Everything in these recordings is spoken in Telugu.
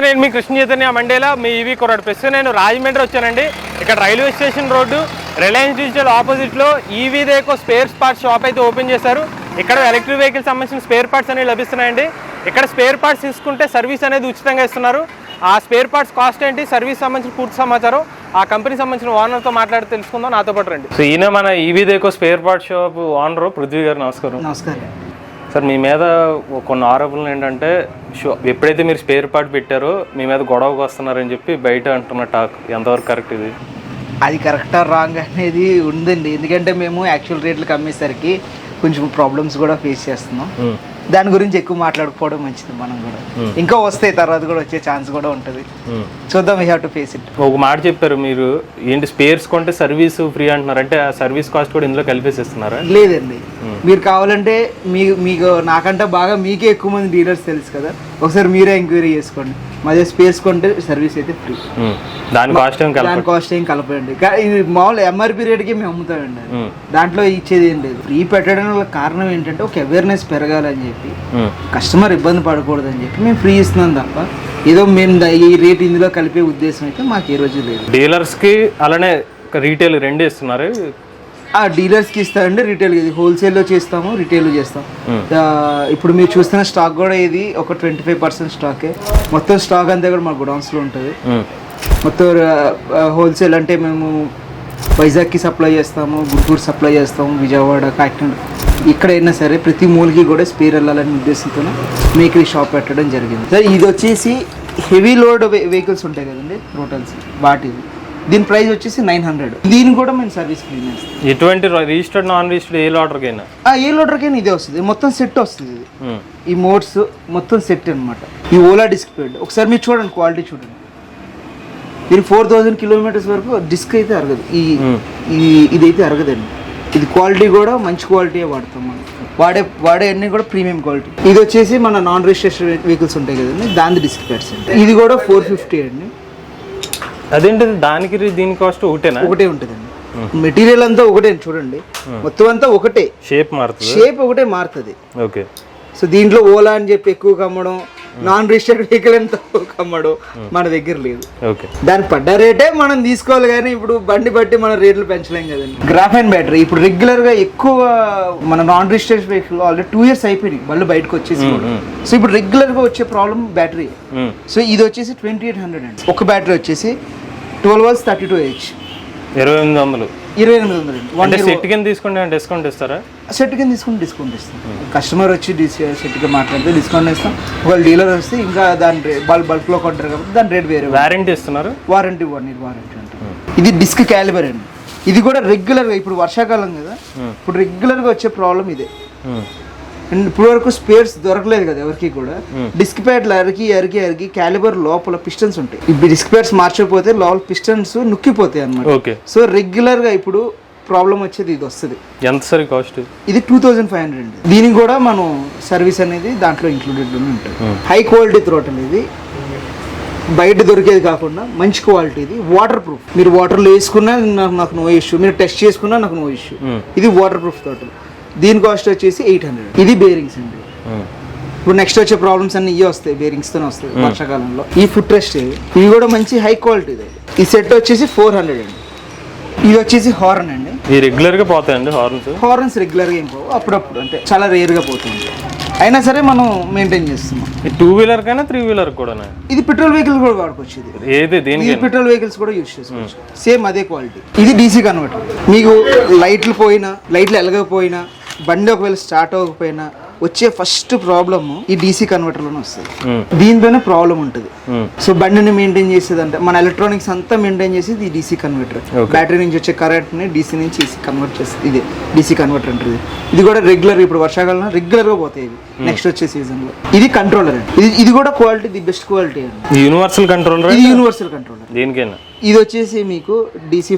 నమస్తే నేను మీ కృష్ణ చైతన్య మండేలా మీ ఈవీ కొరడు. ప్రస్తుతం నేను రాజమండ్రి వచ్చానండి. ఇక్కడ railway station road Reliance digital ఆపోజిట్లో EV Dekho spare parts shop అయితే ఓపెన్ చేశారు. ఇక్కడ ఎలక్ట్రిక్ వెహికల్ సంబంధించిన స్పేర్ పార్ట్స్ అనేవి లభిస్తున్నాయండి. ఇక్కడ స్పేర్ పార్ట్స్ తీసుకుంటే సర్వీస్ అనేది ఉచితంగా ఇస్తున్నారు. ఆ స్పేర్ పార్ట్స్ కాస్ట్ ఏంటి? సర్వీస్ సంబంధించిన పూర్తి సమాచారం ఆ కంపెనీ సంబంధించిన ఓనర్తో మాట్లాడి తెలుసుకుందాం. నాతో పాటు రండి. సో ఈయన మన EV Dekho spare part shop owner Prithvi garu నమస్కారం. నమస్కారం. సార్ మీ మీద కొన్ని ఆరోపణలు ఏంటంటే షో ఎప్పుడైతే మీరు స్పేర్ పార్ట్ పెట్టారో మీ మీద గొడవకు వస్తున్నారని చెప్పి బయట అంటున్న టాక్. ఎంతవరకు కరెక్ట్ ఇది? అది కరెక్టా రాంగ్ అనేది ఉందండి. ఎందుకంటే మేము యాక్చువల్ రేట్లకు అమ్మేసరికి కొంచెం ప్రాబ్లమ్స్ కూడా ఫేస్ చేస్తున్నాం. దాని గురించి ఎక్కువ మాట్లాడుకోవడం మంచిది మనం కూడా. ఇంకా వస్తాయి తర్వాత కూడా వచ్చే ఛాన్స్ కూడా ఉంటుంది. చూద్దాం we have to face it ఒక మాట చెప్పారు మీరు. ఏంటి స్పేర్స్ కొంటే సర్వీస్ ఫ్రీ అంటున్నారు. అంటే ఆ సర్వీస్ కాస్ట్ కూడా ఇందులో కలిపేసిస్తున్నారా? లేదండి. మీరు కావాలంటే మీ మీకు నాకంటే బాగా మీకే ఎక్కువ మంది డీలర్స్ తెలుసు కదా. ఒకసారి మీరే ఎంక్వైరీ చేసుకోండి. మాదే స్పేస్ కొంటే సర్వీస్ అయితే ఫ్రీ. దాని కాస్ట్ ఏం దాని కాస్ట్ ఏం కలపండి ఇది మామూలు ఎంఆర్పి రేట్కి మేము అమ్ముతామండి. దాంట్లో ఇచ్చేది ఏం లేదు. ఫ్రీ పెట్టడం వల్ల కారణం ఏంటంటే ఒక అవేర్నెస్ పెరగాలని చెప్పి. కస్టమర్ ఇబ్బంది పడకూడదని చెప్పి మేము ఫ్రీ ఇస్తున్నాం తప్ప ఏదో మేము ఈ రేట్ ఇందులో కలిపే ఉద్దేశం అయితే మాకు ఏ రోజు లేదు. డీలర్స్కి అలానే రీటైల్ రెండు ఇస్తున్నారు. డీలర్స్కి ఇస్తామండి రిటైల్ ఇది హోల్సేల్లో చేస్తాము రిటైల్ చేస్తాం Hmm. ఇప్పుడు మీరు చూస్తున్న స్టాక్ కూడా ఇది ఒక ట్వంటీ ఫైవ్ పర్సెంట్ స్టాకే మొత్తం స్టాక్ అంతా కూడా మా గొడౌన్స్లో ఉంటుంది. ఉమ్. మొత్తం హోల్సేల్ అంటే మేము వైజాగ్కి సప్లై చేస్తాము గుంటూరు సప్లై చేస్తాము విజయవాడ కాకినాడ. ఎక్కడైనా సరే ప్రతి మూలకి కూడా స్పేర్ వెళ్ళాలనే ఉద్దేశంతో మీకు ఈ షాప్ పెట్టడం జరిగింది. సార్ ఇది వచ్చేసి హెవీ లోడ్ వెహికల్స్ ఉంటాయి కదండి రోటల్స్ వాటిది. దీని ప్రైస్ వచ్చేసి నైన్ హండ్రెడ్. దీని కూడా మేము సర్వీస్ ఫ్రీ చేస్తాం. ఎటువంటి రిజిస్టర్డ్ నాన్ రిజిస్టర్డ్ ఏ ఆర్డర్కైనా ఆ, ఏ లోడర్కైనా ఇదే వస్తుంది. మొత్తం సెట్ వస్తుంది ఇది. ఈ మోడ్స్ మొత్తం సెట్ అన్నమాట. ఈ ఓలా డిస్క్ ప్యాడ్ ఒకసారి మీరు చూడండి క్వాలిటీ చూడండి. దీని ఫోర్ థౌజండ్ కిలోమీటర్స్ వరకు డిస్క్ అయితే అరగదు. ఈ ఈ ఇదైతే అరగదండి. ఇది క్వాలిటీ కూడా మంచి క్వాలిటీ వాడతాం మనం. వాడే వాడే అన్ని కూడా ప్రీమియం క్వాలిటీ. ఇది వచ్చేసి మన నాన్ రిజిస్ట్రేషన్ వెహికల్స్ ఉంటాయి కదండి దాని డిస్క్ ప్యాడ్స్ ఇది కూడా ఫోర్ ఫిఫ్టీ అండి. అదేంటి దానికి దీని కాస్ట్ ఒకటేనా? ఒకటే ఉంటుందండి. మెటీరియల్ అంతా ఒకటే చూడండి. మొత్తం అంతా ఒకటే. షేప్ మారుతుంది? షేప్ ఒకటే మారుతుంది. ఓకే. సో దీంట్లో ఓలా అని చెప్పి ఎక్కువ కమ్మడం నాన్ రిజిస్టర్డ్ వెహికల్ అని తక్కువ కమ్మడం మన దగ్గర లేదు. ఓకే. దానికి పడ్డ రేటే మనం తీసుకోవాలి కానీ ఇప్పుడు బండి బట్టి మన రేట్లు పెంచలేం కదండి. గ్రాఫైన్ బ్యాటరీ ఇప్పుడు రెగ్యులర్గా ఎక్కువ మన non registered vehicle already two years అయిపోయినాయి. బళ్ళు బయటకు వచ్చేసి. సో ఇప్పుడు రెగ్యులర్గా వచ్చే ప్రాబ్లం బ్యాటరీ. సో ఇది వచ్చేసి ట్వంటీ ఎయిట్ హండ్రెడ్ అండి. ఒక బ్యాటరీ వచ్చేసి twelve hours thirty two H ఇరవై ఎనిమిది వందలు. ఇరవై ఎనిమిది వందలు సెట్ కింద తీసుకుంటే డిస్కౌంట్ ఇస్తారా? సెట్ కింద తీసుకుని డిస్కౌంట్ ఇస్తాం. కస్టమర్ వచ్చి సెట్గా మాట్లాడితే డిస్కౌంట్ ఇస్తాం. ఒకవేళ డీలర్ వస్తే ఇంకా దాని బల్క్ బల్క్లో కొంటారు కాబట్టి దాని రేట్ వేరే వారంటీ ఇస్తున్నారు? వారంటీ వన్ ఇయర్ వారంటీ అంటే. ఇది డిస్క్ క్యాలిబర్ అండి. ఇది కూడా రెగ్యులర్గా ఇప్పుడు వర్షాకాలం కదా. ఇప్పుడు రెగ్యులర్గా వచ్చే ప్రాబ్లం ఇదే. ఉమ్. అండ్ ఇప్పుడు వరకు స్పేర్స్ దొరకలేదు కదా ఎవరికి కూడా. డిస్క్ ప్యాడ్లు అరికి అరికి అరికి క్యాలిబర్ లోపల పిస్టన్స్ ఉంటాయి. ఈ డిస్క్ ప్యాడ్స్ మార్చకపోతే లోపల పిస్టన్స్ నుక్కిపోతాయి అన్నమాట. ఓకే సో రెగ్యులర్గా ఇప్పుడు ప్రాబ్లం వచ్చేది ఇది వస్తుంది. ఎంత సరే కాస్ట్ ఇది టూ థౌజండ్ ఫైవ్ హండ్రెడ్ దీనికి కూడా మనం సర్వీస్ అనేది దాంట్లో ఇంక్లూడెడ్ ఉంటుంది. హై క్వాలిటీ త్రోటల్ ఇది బయట దొరికేది కాకుండా మంచి క్వాలిటీ ఇది వాటర్ ప్రూఫ్ మీరు వాటర్లో వేసుకున్నా నాకు నాకు నో ఇష్యూ మీరు టెస్ట్ చేసుకున్నా నాకు నో ఇష్యూ ఇది వాటర్ ప్రూఫ్ త్రోటల్ దీని కాస్ట్ వచ్చేసి ఎయిట్ హండ్రెడ్ ఇది బేరింగ్స్ అండి. ఇప్పుడు నెక్స్ట్ వచ్చే ప్రాబ్లమ్స్ అన్ని ఇవి వస్తాయి బేరింగ్స్ తోనే వస్తాయి వర్షాకాలంలో. ఈ ఫుట్ రెస్ట్ ఇవి కూడా మంచి హై క్వాలిటీ ఈ సెట్ వచ్చేసి ఫోర్ హండ్రెడ్ అండి. ఇది వచ్చేసి హార్న్ అండి. ఈ రెగ్యులర్గా పోతాయండి హార్న్స్? హార్న్స్ రెగ్యులర్గా ఏం పోవు అప్పుడప్పుడు అంటే చాలా రేర్గా పోతుంది. అయినా సరే మనం మెయింటైన్ చేస్తున్నాం. ఈ టూ వీలర్ కైనా త్రీ వీలర్ కూడా ఇది పెట్రోల్ వెహికల్ కూడా వాడుకోవచ్చు ఇది. ఏది దేనికి పెట్రోల్ వెహికల్స్ కూడా యూజ్ చేసుకోవచ్చు. సేమ్ అదే క్వాలిటీ. ఇది డీసీ కన్వర్టర్. మీకు లైట్లు పోయినా లైట్లు ఎలగకపోయినా బండి ఒకవేళ స్టార్ట్ అవ్వకపోయినా వచ్చే ఫస్ట్ ప్రాబ్లమ్ ఈ డీసీ కన్వర్టర్లోనే వస్తుంది. ఉమ్. దీంతోనే ప్రాబ్లం ఉంటుంది. సో బండిని మెయింటైన్ చేసేది అంటే మన ఎలక్ట్రానిక్స్ అంతా మెయింటైన్ చేసేది ఈ డీసీ కన్వర్టర్ బ్యాటరీ నుంచి వచ్చే కరెంట్ని డీసీ నుంచి ఏసీ కన్వర్ట్ చేస్తుంది ఇది డీసీ కన్వర్టర్ అంటారు ఇది. ఇది కూడా రెగ్యులర్ ఇప్పుడు వర్షాకాలం రెగ్యులర్గా పోతాయి ఇవి. నెక్స్ట్ వచ్చే సీజన్లో. ఇది కంట్రోలర్ అండి ఇది ఇది కూడా క్వాలిటీ ది బెస్ట్ క్వాలిటీ అండి. యూనివర్సల్ కంట్రోలర్ ఇది యూనివర్సల్ కంట్రోలర్ దేనికైనా. ఇది వచ్చేసి మీకు DC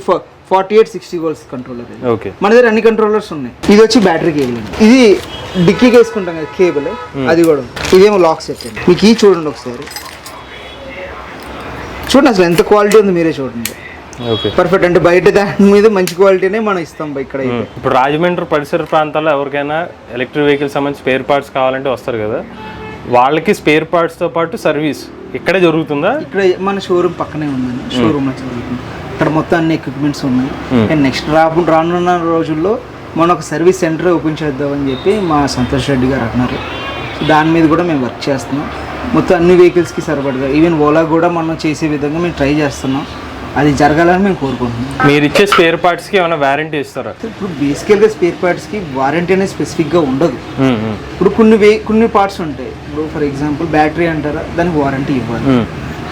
forty eight sixty volts controller okay. మన దగ్గర అన్ని కంట్రోలర్స్ ఉన్నాయి. ఇది వచ్చి బ్యాటరీ కేబుల్ అండి. ఇది డిక్కీకి వేసుకుంటాం కదా కేబుల్ అది కూడా. ఇదేమో లాక్ సెట్ అండి. మీకు ఈ చూడండి ఒకసారి. చూడండి అసలు ఎంత క్వాలిటీ ఉంది మీరే చూడండి. ఓకే. పర్ఫెక్ట్ అంటే బయట దాని మీద మంచి క్వాలిటీనే మనం ఇస్తాం ఇక్కడ. ఇప్పుడు రాజమండ్రి పరిసర ప్రాంతాల్లో ఎవరికైనా ఎలక్ట్రిక్ వెహికల్ సంబంధించి స్పేర్ పార్ట్స్ కావాలంటే వస్తారు కదా. వాళ్ళకి స్పేర్ పార్ట్స్తో పాటు సర్వీస్ ఇక్కడే జరుగుతుందా? ఇక్కడ మన షోరూమ్ పక్కనే ఉందండి. షోరూమ్లో జరుగుతుంది. ఇక్కడ మొత్తం అన్ని ఎక్విప్మెంట్స్ ఉన్నాయి. అండ్ నెక్స్ట్ రాబు రానున్న రోజుల్లో మనం ఒక సర్వీస్ సెంటర్ ఓపెన్ చేద్దామని చెప్పి మా సంతోష్ రెడ్డి గారు అన్నారు. దాని మీద కూడా మేము వర్క్ చేస్తున్నాం. మొత్తం అన్ని వెహికల్స్కి సరిపడగా ఈవెన్ ఓలా కూడా మనం చేసే విధంగా మేము ట్రై చేస్తున్నాం. అది జరగాలని మేము కోరుకుంటున్నాం. మీరు ఇచ్చే స్పేర్ పార్ట్స్కి ఏమైనా వారంటీ ఇస్తారా? ఇప్పుడు బేసికల్గా స్పేర్ పార్ట్స్కి వారంటీ అనేది స్పెసిఫిక్గా ఉండదు. ఉమ్, ఉమ్, ఇప్పుడు కొన్ని కొన్ని పార్ట్స్ ఉంటాయి. ఇప్పుడు ఫర్ ఎగ్జాంపుల్ బ్యాటరీ అంటారా దానికి వారంటీ ఇవ్వాలి. ఉమ్.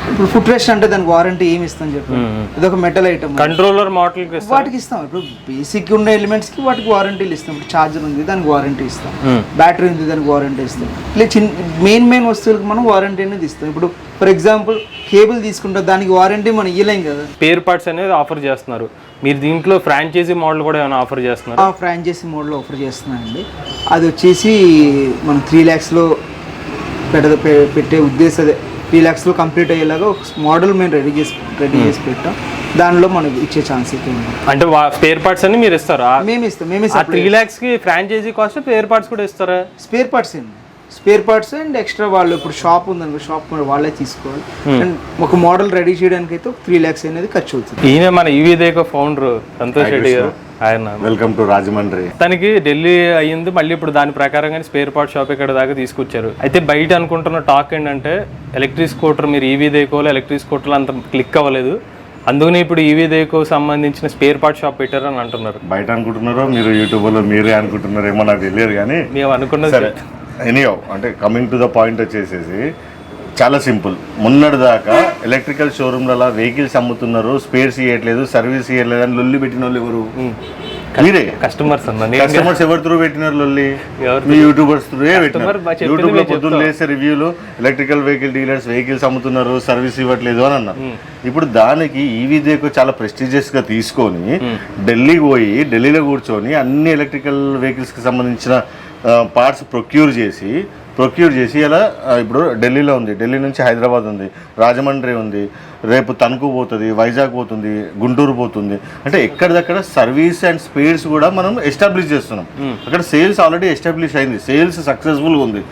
ఇప్పుడు ఫుట్ రెస్ట్ అంటే దానికి వారంటీ ఏమి ఇస్తాం చెప్పి ఇది ఒక మెటల్ ఐటమ్ కంట్రోలర్ ఇస్తారా వాటికి ఇస్తాం. ఇప్పుడు బేసిక్ ఉన్న ఎలిమెంట్స్కి వాటికి వారంటీలు ఇస్తాం. ఇప్పుడు చార్జర్ ఉంది దానికి వారంటీ ఇస్తాం. బ్యాటరీ ఉంది దానికి వారంటీ ఇస్తాం. ఇలా చిన్న మెయిన్ మెయిన్ వస్తువులకు మనం వారంటీ అనేది ఇస్తాం. ఇప్పుడు ఫర్ ఎగ్జాంపుల్ కేబుల్ తీసుకుంటే దానికి వారంటీ మనం ఇవ్వలేం కదా. స్పేర్ పార్ట్స్ అనేది ఆఫర్ చేస్తున్నారు. మీరు దీంట్లో ఫ్రాంచైజీ మోడల్ కూడా ఏమైనా ఆఫర్ చేస్తున్నారు? ఫ్రాంచైజీ మోడ్లో ఆఫర్ చేస్తున్నామండి అది వచ్చేసి మనం త్రీ ల్యాక్స్లో పె- పెట్టే ఉద్దేశం త్రీ ల్యాక్స్లో కంప్లీట్ అయ్యేలాగా ఒక మోడల్ మేము రెడీ చేసి రెడీ చేసి పెట్టాం. దానిలో మనకి ఇచ్చే ఛాన్స్ అయితే ఉంది. అంటే స్పేర్ పార్ట్స్ అన్ని మీరు ఇస్తారా? మేము ఇస్తాం మేమే త్రీ ల్యాక్స్కి ఫ్రాంచైజీ కాస్ట్ స్పేర్ పార్ట్స్ కూడా ఇస్తారా? స్పేర్ పార్ట్స్ అండి స్పేర్ పార్ట్స్ అండ్ ఎక్స్ట్రా వాళ్ళు ఇప్పుడు షాప్ ఉందనుకో షాప్ వాళ్ళే తీసుకోవాలి. అండ్ ఒక మోడల్ రెడీ చేయడానికి అయితే ఒక త్రీ ల్యాక్స్ అనేది ఖర్చు అవుతుంది. ఈయన మన ఈవీ దేకో ఫౌండర్ సంతోష్ రెడ్డి గారు. ఆయన. వెల్కమ్ టు రాజమండ్రి తనకి ఢిల్లీ అయ్యింది మళ్ళీ ఇప్పుడు దాని ప్రకారంగానే స్పేర్ పార్ట్ షాప్ ఇక్కడ దాకా తీసుకొచ్చారు. అయితే బయట అనుకుంటున్న టాక్ ఏంటంటే ఎలక్ట్రిక్ స్కూటర్ మీరు ఈవీ దేకోలో ఎలక్ట్రిక్ స్కూటర్లు అంత క్లిక్ అవ్వలేదు. అందుకని ఇప్పుడు ఈవీ దేకో సంబంధించిన స్పేర్ పార్ట్ షాప్ పెట్టారని అంటున్నారు. బయట అనుకుంటున్నారో మీరు యూట్యూబ్లో మీరే అనుకుంటున్నారేమో నాకు తెలియదు కానీ మేము అనుకున్నది ఎనీయో అంటే కమింగ్ టు ద పాయింట్ వచ్చేసేసి చాలా సింపుల్. మొన్నటి దాకా ఎలక్ట్రికల్ షోరూమ్లలో వెహికల్స్ అమ్ముతున్నారు స్పేర్స్ ఇవ్వట్లేదు సర్వీస్ ఇవ్వట్లేదు అని లొల్లి పెట్టిన వాళ్ళు ఎవరు మీరే. కస్టమర్స్ కస్టమర్స్ ఎవరు త్రూ పెట్టినారు లొల్లి? మీ యూట్యూబర్స్ త్రూ యూట్యూబ్లో పొద్దున్న లేసే రివ్యూలు ఎలక్ట్రికల్ వెహికల్ డీలర్స్ వెహికల్స్ అమ్ముతున్నారు సర్వీస్ ఇవ్వట్లేదు అని అన్నారు. ఇప్పుడు దానికి ఈవీ దేకు చాలా ప్రెస్టీజియస్గా తీసుకొని ఢిల్లీకి పోయి ఢిల్లీలో కూర్చొని అన్ని ఎలక్ట్రికల్ వెహికల్స్కి సంబంధించిన పార్ట్స్ ప్రొక్యూర్ చేసి ప్రొక్యూర్ చేసి ఇలా ఇప్పుడు ఢిల్లీలో ఉంది. ఢిల్లీ నుంచి హైదరాబాద్ ఉంది. రాజమండ్రి ఉంది. రేపు తణుకు పోతుంది వైజాగ్ పోతుంది గుంటూరు పోతుంది. అంటే ఎక్కడిదక్కడ సర్వీస్ అండ్ స్పేర్స్ కూడా మనం ఎస్టాబ్లిష్ చేస్తున్నాం. అక్కడ సేల్స్ ఆల్రెడీ ఎస్టాబ్లిష్ అయింది. సేల్స్ సక్సెస్ఫుల్గా ఉంది.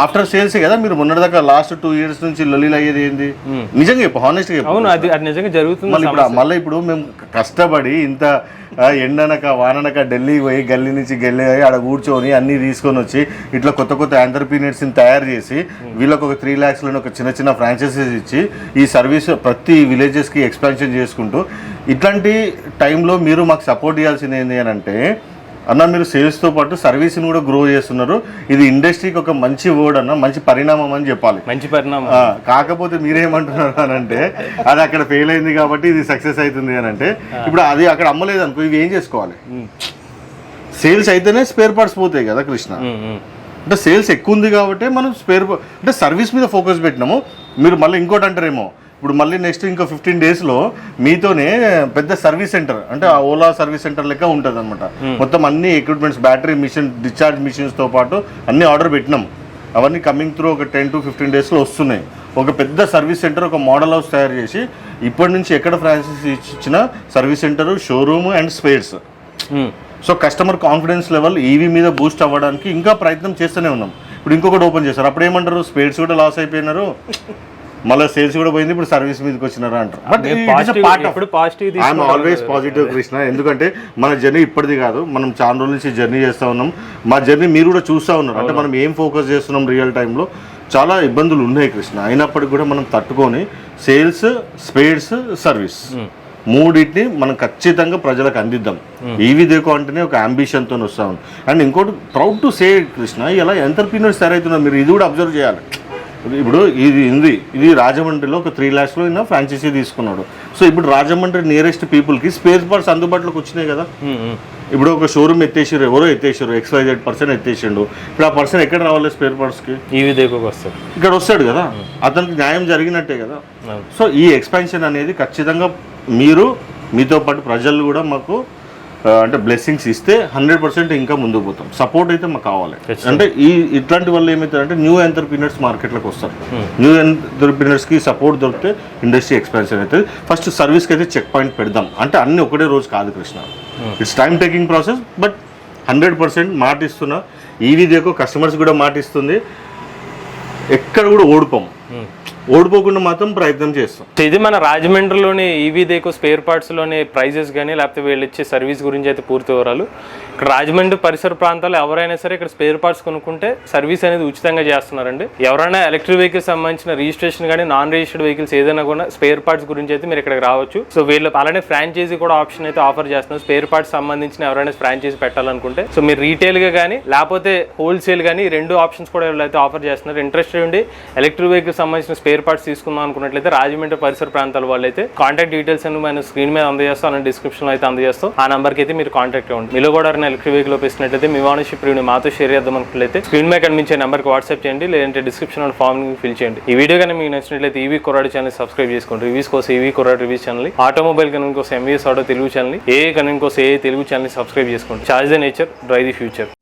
ఆఫ్టర్ సేల్స్ కదా మీరు మొన్నటిదాకా లాస్ట్ టూ ఇయర్స్ నుంచి లొల్లీలు అయ్యేది ఏంది? నిజంగా చెప్పు హానెస్ట్. అవును అది అది నిజంగా జరుగుతుంది మళ్ళీ ఇప్పుడు మళ్ళీ ఇప్పుడు మేము కష్టపడి ఇంత ఎండనక వాననక ఢిల్లీ పోయి గల్లీ నుంచి గల్లీ పోయి ఆడ కూర్చొని అన్ని తీసుకొని వచ్చి ఇట్లా కొత్త కొత్త ని తయారు చేసి వీళ్ళకి ఒక త్రీ ల్యాక్స్లో ఒక చిన్న చిన్న ఫ్రాంచైజీస్ ఇచ్చి ఈ సర్వీస్ ప్రతి విలేజెస్కి ఎక్స్పాన్షన్ చేసుకుంటూ ఇట్లాంటి టైంలో మీరు మాకు సపోర్ట్ చేయాల్సింది ఏంటి అని అంటే అన్న మీరు సేల్స్తో పాటు సర్వీస్ని కూడా గ్రో చేస్తున్నారు. ఇది ఇండస్ట్రీకి ఒక మంచి వర్డ్ అన్న మంచి పరిణామం అని చెప్పాలి. మంచి పరిణామం. కాకపోతే మీరేమంటున్నారు అని అంటే అది అక్కడ ఫెయిల్ అయింది కాబట్టి ఇది సక్సెస్ అవుతుంది అని అంటే ఇప్పుడు అది అక్కడ అమ్మలేదు అనుకో ఇవి ఏం చేసుకోవాలి? సేల్స్ అయితేనే స్పేర్ పార్ట్స్ పోతాయి కదా కృష్ణ. అంటే సేల్స్ ఎక్కువ ఉంది కాబట్టి మనం స్పేర్ అంటే సర్వీస్ మీద ఫోకస్ పెట్టినాము. మీరు మళ్ళీ ఇంకోటి అంటారేమో ఇప్పుడు మళ్ళీ నెక్స్ట్ ఇంకో ఫిఫ్టీన్ డేస్లో మీతోనే పెద్ద సర్వీస్ సెంటర్ అంటే ఆ ఓలా సర్వీస్ సెంటర్ లెక్క ఉంటుంది అనమాట మొత్తం అన్ని ఎక్విప్మెంట్స్ బ్యాటరీ మిషన్ డిశ్చార్జ్ మిషన్స్తో పాటు అన్ని ఆర్డర్ పెట్టినాం. అవన్నీ కమింగ్ త్రూ ఒక టెన్ టు ఫిఫ్టీన్ డేస్లో వస్తున్నాయి. ఒక పెద్ద సర్వీస్ సెంటర్ ఒక మోడల్ హౌస్ తయారు చేసి ఇప్పటి నుంచి ఎక్కడ ఫ్రాంచైజ్ ఇచ్చిన service centre showroom and spares. So customer confidence level EV మీద బూస్ట్ అవ్వడానికి ఇంకా ప్రయత్నం చేస్తూనే ఉన్నాం. ఇప్పుడు ఇంకొకటి ఓపెన్ చేశారు. అప్పుడు ఏమంటారు? స్పేడ్స్ కూడా లాస్ అయిపోయినారు. మళ్ళీ సేల్స్ కూడా పోయింది ఇప్పుడు సర్వీస్ మీదకి వచ్చినారు అంటారు. But I'm always positive Krishna ఎందుకంటే మన జర్నీ ఇప్పటిది కాదు. మనం చాలా రోజుల నుంచి జర్నీ చేస్తూ ఉన్నాం. మా జర్నీ మీరు కూడా చూస్తూ ఉన్నారు. అంటే మనం ఏం ఫోకస్ చేస్తున్నాం రియల్ టైంలో చాలా ఇబ్బందులు ఉన్నాయి కృష్ణ అయినప్పటికీ కూడా మనం తట్టుకొని సేల్స్ స్పేడ్స్ సర్వీస్ మూడింటిని మనం ఖచ్చితంగా ప్రజలకు అందిద్దాం. ఈవి దేకో అంటేనే ఒక అంబిషన్తో వస్తాం అండ్ ఇంకోటి ప్రౌడ్ టు సే కృష్ణ ఇలా ఎంటర్ప్రీనర్స్ తయారవుతున్నారు మీరు ఇది కూడా అబ్జర్వ్ చేయాలి. ఇప్పుడు ఇది ఉంది. ఇది రాజమండ్రిలో ఒక త్రీ ల్యాక్స్లో ఈయన ఫ్రాంచైజీ తీసుకున్నాడు. సో ఇప్పుడు రాజమండ్రి నియరెస్ట్ పీపుల్కి స్పేస్ పార్ట్స్ అందుబాటులోకి వచ్చినాయి కదా. ఇప్పుడు ఒక షోరూమ్ ఎత్తేసారు ఎవరో ఎత్తేసారు ఎక్స్వైజెడ్ పర్సన్ ఎత్తేసిండు. ఇప్పుడు ఆ పర్సన్ ఎక్కడ రావాలి స్పేర్ పార్ట్స్కి ఈవీ దేకోకి వస్తారు ఇక్కడ వస్తాడు కదా. అతనికి న్యాయం జరిగినట్టే కదా. సో ఈ ఎక్స్పాన్షన్ అనేది ఖచ్చితంగా మీరు మీతో పాటు ప్రజలు కూడా మాకు అంటే బ్లెస్సింగ్స్ ఇస్తే హండ్రెడ్ పర్సెంట్ ఇంకా ముందుకు పోతాం. సపోర్ట్ అయితే మాకు కావాలి. అంటే ఈ ఇట్లాంటి వల్ల ఏమవుతారంటే న్యూ ఎంటర్ప్రీనర్స్ మార్కెట్లోకి వస్తారు. న్యూ ఎంటర్ప్రీనర్స్కి సపోర్ట్ దొరికితే ఇండస్ట్రీ ఎక్స్పాన్షన్ అవుతుంది. ఫస్ట్ సర్వీస్కి అయితే చెక్ పాయింట్ పెడదాం. అంటే అన్ని ఒకటే రోజు కాదు Krishna. It's time taking process but hundred percent మాట ఇస్తున్నా ఈవీ కస్టమర్స్ కూడా మాట ఇస్తుంది ఎక్కడ కూడా ఓడిపోము. ఓడిపోకుండా మాత్రం ప్రయత్నం చేస్తాం. ఇది మన రాజమండ్రిలోని ఈవీ దేకో స్పేర్ పార్ట్స్లోనే ప్రైజెస్ కానీ లేకపోతే వీళ్ళు ఇచ్చే సర్వీస్ గురించి అయితే పూర్తి వివరాలు. ఇక్కడ రాజమండ్రి పరిసర ప్రాంతాల్లో ఎవరైనా సరే ఇక్కడ స్పేర్ పార్ట్స్ కొనుక్కుంటే సర్వీస్ అనేది ఉచితంగా చేస్తున్నారండి. ఎవరైనా ఎలక్ట్రిక్ వెహికల్స్ సంబంధించిన రిజిస్ట్రేషన్ కానీ నాన్ రిజిస్టర్డ్ వెహికల్స్ ఏదైనా కూడా స్పేర్ పార్ట్స్ గురించి అయితే మీరు ఇక్కడికి రావచ్చు. సో వీళ్ళు అలానే ఫ్రాంచైజీ కూడా ఆప్షన్ అయితే ఆఫర్ చేస్తున్నారు. స్పేర్ పార్ట్స్ సంబంధించిన ఎవరైనా ఫ్రాంచైజీ పెట్టాలనుకుంటే. సో మీరు రీటైల్గా కానీ లేకపోతే హోల్సేల్ కానీ రెండు ఆప్షన్స్ కూడా వీళ్ళైతే ఆఫర్ చేస్తున్నారు. ఇంట్రెస్ట్ ఉండి ఎలక్ట్రిక్ వెహికల్ సంబంధించిన స్పేర్ పార్ట్స్ తీసుకుందాం అనుకున్నట్లయితే రాజమండ్రి పరిసర ప్రాంతాల వాళ్ళు అయితే కాంటాక్ట్ డీటెయిల్స్ అని మన స్క్రీన్ మీద అందజేస్తాం అలాంటి డిస్క్రిప్షన్లో అయితే అందజేస్తాం ఆ నెంబర్కి అయితే మీరు కాంటాక్ట్ అవ్వండి. మీలో కూడా ఎవరైనా ఎలక్ట్రిక్ వెహికల్ ఇస్తున్నట్లయితే మీ ఓనర్షిప్ రివ్యూ మాతో షేర్ చేద్దాం అనుకున్నట్లయితే స్క్రీన్ మీద కనిపించే నెంబర్కి వాట్సాప్ చేయండి లేదంటే డిస్క్రిప్షన్లో ఫామ్ ఫిల్ చేయండి. ఈ వీడియో కానీ మీకు నచ్చినట్లయితే ఈవీ కొరాడు ఛానల్ సబ్స్క్రైబ్ చేసుకోండి. E రివ్యూస్ కోసం ఈవీ కొరాడు రివ్యూస్ ఛానల్ ఆటోమొబైల్ కనుక కోసం ఎంవీఎస్ ఆటో తెలుగు ఛానల్ ఏ కనుక కోసం ఏ తెలుగు ఛానల్ సబ్స్క్రైబ్ చేసుకోండి. Charge the nature drive the future